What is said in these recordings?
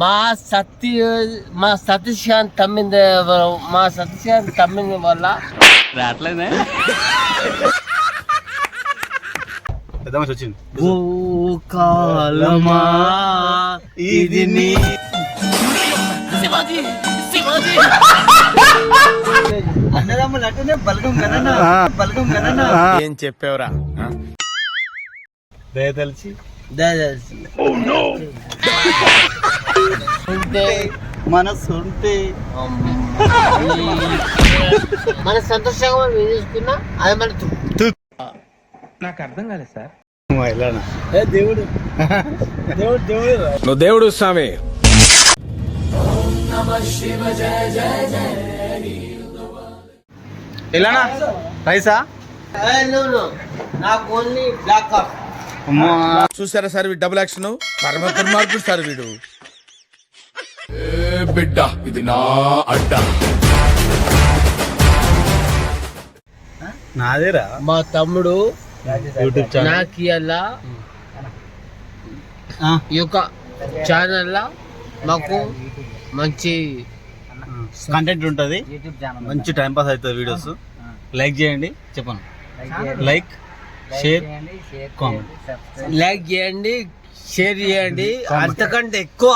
మా సత్య మా సతీష్ తమ్మింది మా సతీష్ తమ్మింది వల్ల. రావట్లేదే. పెద్ద మనిషి వచ్చింది ఓ కాలమా ఇది నీ శివాజీ శివాజీ. అన్నదమ్ములు అంటేనే బలగం కదన్నా బలగం కదన్నా ఏం చెప్పావురా? దయ తెలిసి. దయచేసి ఉంటే మనసు ఉంటే మన సంతోషంగా మనం ఏం చేసుకున్నా అది మన తృప్తి. ఇలానా ఏ దేవుడు? దేవుడు దేవుడు నువ్వు దేవుడు స్వామి. ఇలానా రైసా. నాకు ఓన్లీ బ్లాక్ చూసారా సార్ డబుల్ యాక్షన్ పరమ దుర్మార్గుడు సార్ వీడు. బిడ్డ ఇది నా అడ్డ. నాదేరా. మా తమ్ముడు యూట్యూబ్ ఛానల్. నాకు ఇవాళ ఈ యొక్క ఛానల్లో మాకు మంచి కంటెంట్ ఉంటుంది. యూట్యూబ్ ఛానల్ మంచి టైం పాస్ అవుతుంది వీడియోస్. లైక్ చేయండి. చెప్పను. Like share comment. లైక్ చేయండి షేర్ చేయండి అంతకంటే ఎక్కువ.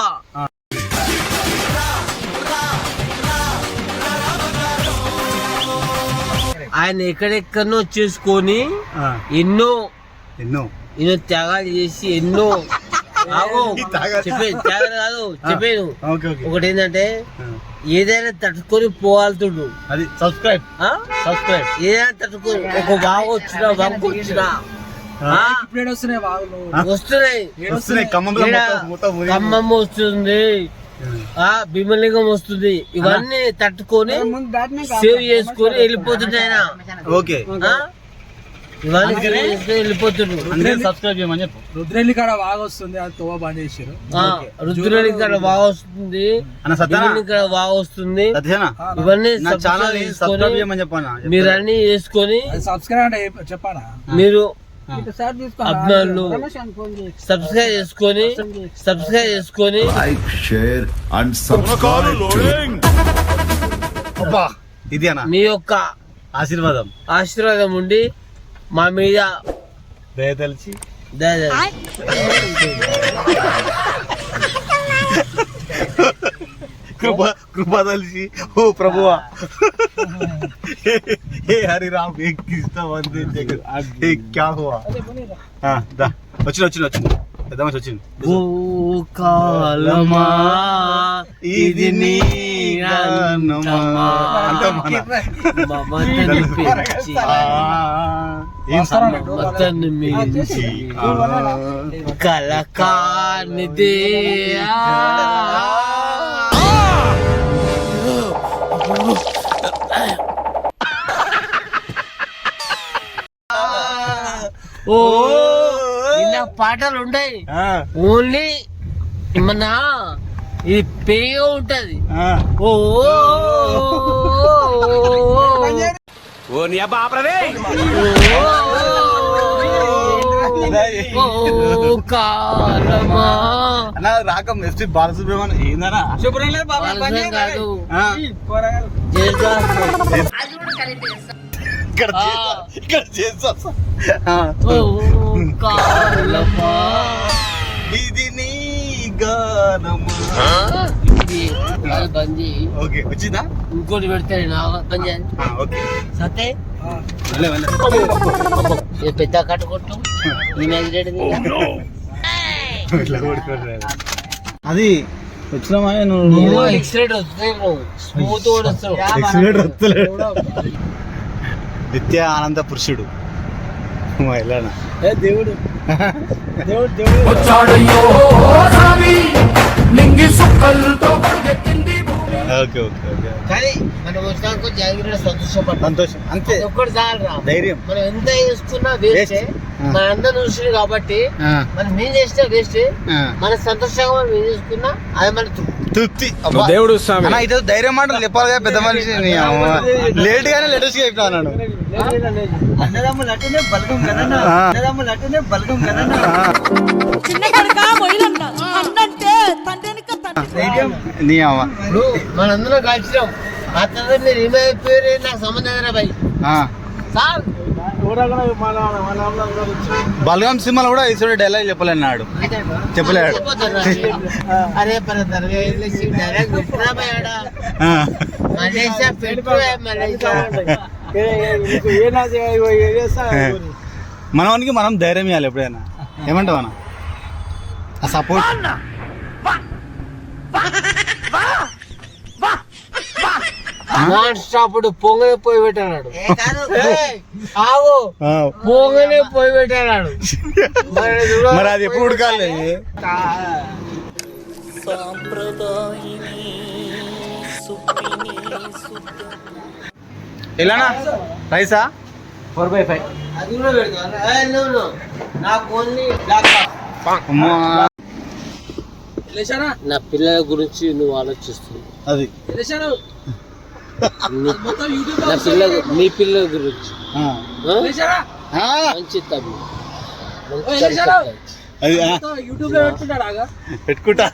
ఆయన ఎక్కడెక్కడనో చేసుకొని ఎన్నో ఎన్నో. ఎన్నో త్యాగాలు చేసి ఎన్నో చెప్పేది త్యాగాలు. కాదు ఓకే ఒకటి ఏంటంటే ఏదైనా తట్టుకొని పోవాల్తుండు అది సబ్స్క్రైబ్. ఆ? సబ్స్క్రైబ్. ఏదైనా తట్టుకొని ఒక వాగు వచ్చినా వంకు వచ్చినా. ఆ? వస్తున్నాయి. వస్తున్నాయి. ఖమ్మం వస్తుంది. ఆ భీమలింగం వస్తుంది. ఇవన్నీ తట్టుకొని సేవ్ చేసుకొని వెళ్ళిపోతుండే ఆయన. ఓకే. ఆ? ఇవన్నీ సేవ్ చేసుకొని వెళ్ళిపోతుండు అందరూ సబ్స్క్రైబ్ చేయమని చెప్పు. రుద్రెల్లి కాడ బాగా వస్తుంది అది తోవ బంద్ చేసారు ఆ, రుద్రుని ఇక్కడ బాగా వస్తుంది. అన్న సత్యనా? భీముని ఇక్కడ బాగా వస్తుంది. సత్యనా? ఇవన్నీ నా ఛానల్ subscribe సబ్స్క్రైబ్ చేసుకొని చేయమని చెప్పాను? మీరు అన్ని చేసుకొని అది సబ్స్క్రైబ్ అంటే ఏ- చెప్పానా? మీరు అభిమానులు సబ్స్క్రైబ్ చేసుకొని సబ్స్క్రైబ్ చేసుకొని. లైక్ షేర్ అండ్ సబ్స్క్రైబ్ అబ్బా ఇది అన్న. మీ యొక్క ఆశీర్వాదం. ఆశీర్వాదం ఉండి మా మీద దయ తెలిసి దయ- కృప కృప తెలిసి ఓ ప్రభువా. హే హరి రామ్ ఏ కృష్ణ వందే జగత్ ఏ క్యా హువా దా. వచ్చిన వచ్చిన వచ్చింది పెద్ద మనిషి వచ్చింది ఓ కాలమా ఇది నీ ఏం మమతని మించి కలకానిదే. ఓ ఇలా పాటలు ఉంటాయి. ఆ, ఓన్లీ మన ఇది పేగా ఉంటది. ఆ. ఓ. ఓ. నీ అబ్బా ఆపరదే ఓ. అన్న రాకం ఎస్పీ బాలసుబ్రహ్మణ్యం ఏందన్నా అర్థం కాదు ఆ, ఇక్కడ చేస్తా, ఇక్కడ చేస్తా ఆ. ఇది నీ గానమా ఓకే వచ్చిందా ఇంకోటి పెడతాడు నా ఆ, ఓకే సతే వెళ్ళే వెళ్ళే పెద్ద కట్టుకొట్టు కొడుకోరా. అది వచ్చినామా నువ్వు నిత్య ఆనంద పురుషుడు. వెళ్ళానా దేవుడు. దేవుడు దేవుడు. వచ్చాడయ్యో స్వామి నింగి సుక్కలతో పరిగెత్తింది భూమి. Okay okay okay. కానీ మనం వచ్చినాక జాగ్రత్త సంతోషపడతాం సంతోషం. అంతే. ఒక్కటి చాలరా? ధైర్యం. మనం ఎంత చేసుకున్నా వేస్ట్. మన అందరు చూసి కాబట్టి మనం చేసినా వేస్ట్. ఆ. మన సంతోషంగా మనం ఏం చేసుకున్నా అది మన తృప్తి. దేవుడు స్వామి. అన్న ఇది ధైర్యం మాటలు చెప్పాలిగా పెద్ద మనిషి లేట్ గానే లేటెస్ట్గా చెప్పినా అన్నాడు. నీ ఇప్పుడు మనందరం కలిసినాం. ఆ తర్వాత మీరు ఏమైపోయారు నాకు సంబంధం భయ్ ఆ. సార్ బలగం సినిమాలో కూడా ఈశ్వరుడు డైలాగ్ చెప్పలేనాడు. చెప్పలేడు. అరే మనవానికి మనం ధైర్యం ఇవ్వాలి ఎప్పుడైనా. ఏమంటావు అన్న? ఆ సపోర్ట్ నాన్ స్టాప్ పొంగనే పోయి పెట్టాడు. ఏయ్, ఆగు. పొంగనే పోయి పెట్టాడు. మరి అది ఎప్పుడు ఉడకాలి? ఎలానా రైసా ఫోర్ బై ఫైవ్. అది కూడా. నాకు ఓన్లీ బ్లాక్ నా పిల్లల గురించి నువ్వు ఆలోచిస్తుంది అది. లేచాను నీ- పిల్ల మీ పిల్లల గురించి. మంచి పెట్టుకుంటా.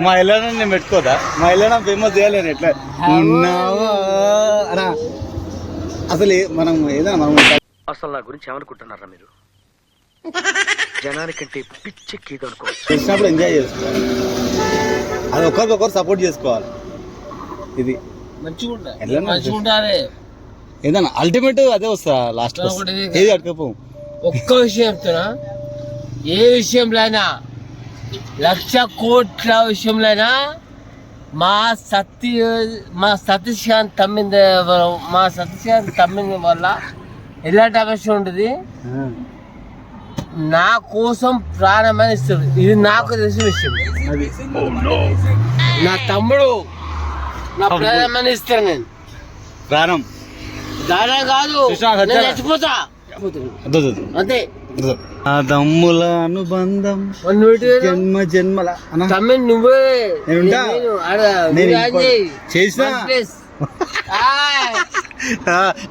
మా ఇల్లానా నేను పెట్టుకోదా? మా ఇల్లానా ఫేమస్ చేయాలి నేను ఎట్లా? ఉన్నావా? అసలు మనం ఏదైనా మనం అసలు నా గురించి ఏమనుకుంటున్నారా మీరు? జనానికంటే పిచ్చెక్కిది అనుకో చేసినప్పుడు ఎంజాయ్ చేసుకోవాలి. అది ఒకరికొకరు సపోర్ట్ చేసుకోవాలి. ఇది. మంచిగా ఉంటా ఎట్లా మంచిగా ఉంటారే? ఏదైనా అల్టిమేట్ అదే వస్తా లాస్ట్ ఏది అడకపో ఒక్క విషయం చెప్తున్నా. ఏ విషయంలో అయినా లక్ష కోట్ల విషయంలో అయినా మా సత్య మా సతీశాంత్ తమ్మింది మా సతీశాంత్ తమ్మింది వల్ల ఎలాంటి అవసరం ఉంటుంది? నా కోసం ప్రాణమని ఇస్తుంది. ఇది నాకు తెలిసిన విషయం. నా తమ్ముడు నా ఇస్తాను నేను. ప్రాణం. దానా కాదు. నేను చచ్చిపోతా. అంతే. ఆ దమ్ముల అనుబంధం జన్మ జన్మల. తమ్మి నువ్వే. చేసినా?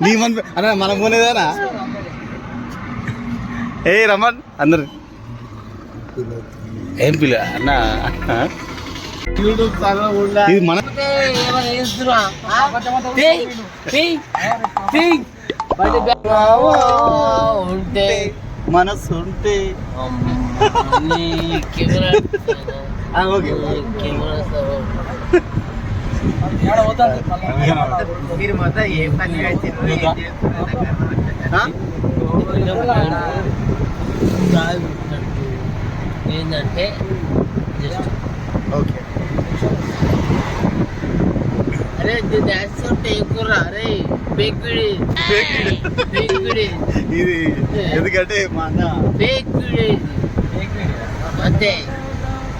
నీ మన అన్న మనం పోనేదానా ఏ రమన్ అందరు. ఏం పిల్ల? అన్న. ఇది మన ఉంటే. మనసు ఉంటే మీరు మొత్తం ఏ పని? ఏంటంటే జస్ట్ అరే డాన్స్ ఉంటే ఎక్కువ అరే పేకుడి పేకుడి ఇది ఎందుకంటే మా అన్న పేకుడి అంతే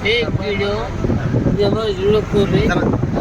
పేకుడు ఇదేమో చూడకూరి